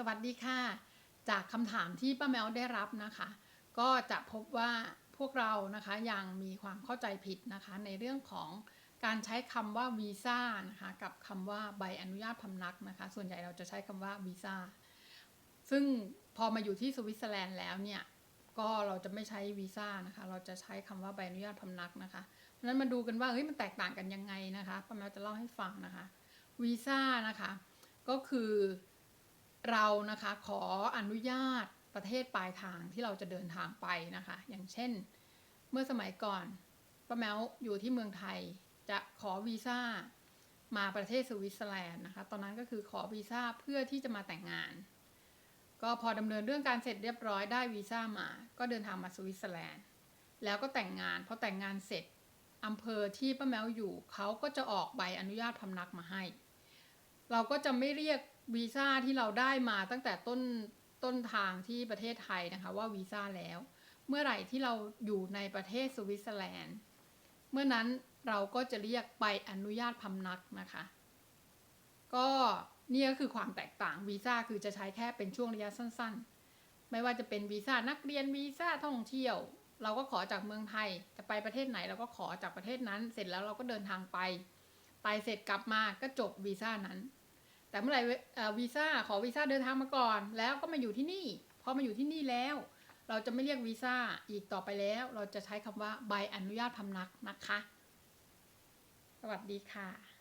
สวัสดีค่ะ จากคำถามที่ป้าแมวได้รับนะคะ ก็จะพบว่าพวกเรานะคะยังมีความเข้าใจผิดนะคะ ในเรื่องของการใช้คำว่าวีซ่านะคะกับคำว่าใบอนุญาตพำนักนะคะ ส่วนใหญ่เราจะใช้คำว่าวีซ่าซึ่งพอมาอยู่ที่สวิตเซอร์แลนด์แล้วเนี่ยก็เราจะไม่ใช้วีซ่านะคะ เราจะใช้คำว่าใบอนุญาตพำนักนะคะเพราะฉะนั้นมาดูกันว่าเฮ้ยมันแตกต่างกันยังไงนะคะป้าแมวจะเล่าให้ฟังนะคะวีซ่านะคะ ก็คือ เรานะคะขออนุญาตประเทศปลายทางที่เราจะเดินทางไปนะคะ อย่างเช่น เมื่อสมัยก่อนป้าแมวอยู่ที่เมืองไทยจะขอวีซ่ามาประเทศสวิตเซอร์แลนด์นะคะ ตอนนั้นก็คือขอวีซ่าเพื่อที่จะมาแต่งงาน ก็พอดำเนินเรื่องการเสร็จเรียบร้อยได้วีซ่ามา ก็เดินทางมาสวิตเซอร์แลนด์ แล้วก็แต่งงานพอแต่งงานเสร็จอำเภอที่ป้าแมวอยู่เขาก็จะออกใบอนุญาตพำนักมาให้ เราก็จะไม่เรียก วีซ่าที่เราได้มาตั้งแต่ต้นต้นทางที่ประเทศไทยนะคะว่าวีซ่าแล้ว เมื่อไหร่ที่เราอยู่ในประเทศสวิตเซอร์แลนด์ เมื่อนั้นเราก็จะเรียกใบอนุญาตพำนักนะคะ ก็นี่ก็คือความแตกต่างวีซ่าคือจะใช้แค่เป็นช่วงระยะสั้น ๆ ไม่ว่าจะเป็นวีซ่านักเรียนวีซ่าท่องเที่ยว เราก็ขอจากเมืองไทยจะไปประเทศไหนเราก็ขอจากประเทศนั้น เสร็จแล้วเราก็เดินทางไป ไปเสร็จกลับมาก็จบวีซ่านั้น แต่เมื่อไหร่เอ่อวีซ่าขอวีซ่าเดินทางมาก่อน แล้วก็มาอยู่ที่นี่ พอมาอยู่ที่นี่แล้ว เราจะไม่เรียกวีซ่าอีกต่อไปแล้ว เราจะใช้คำว่าใบอนุญาตพำนักนะคะ สวัสดีค่ะ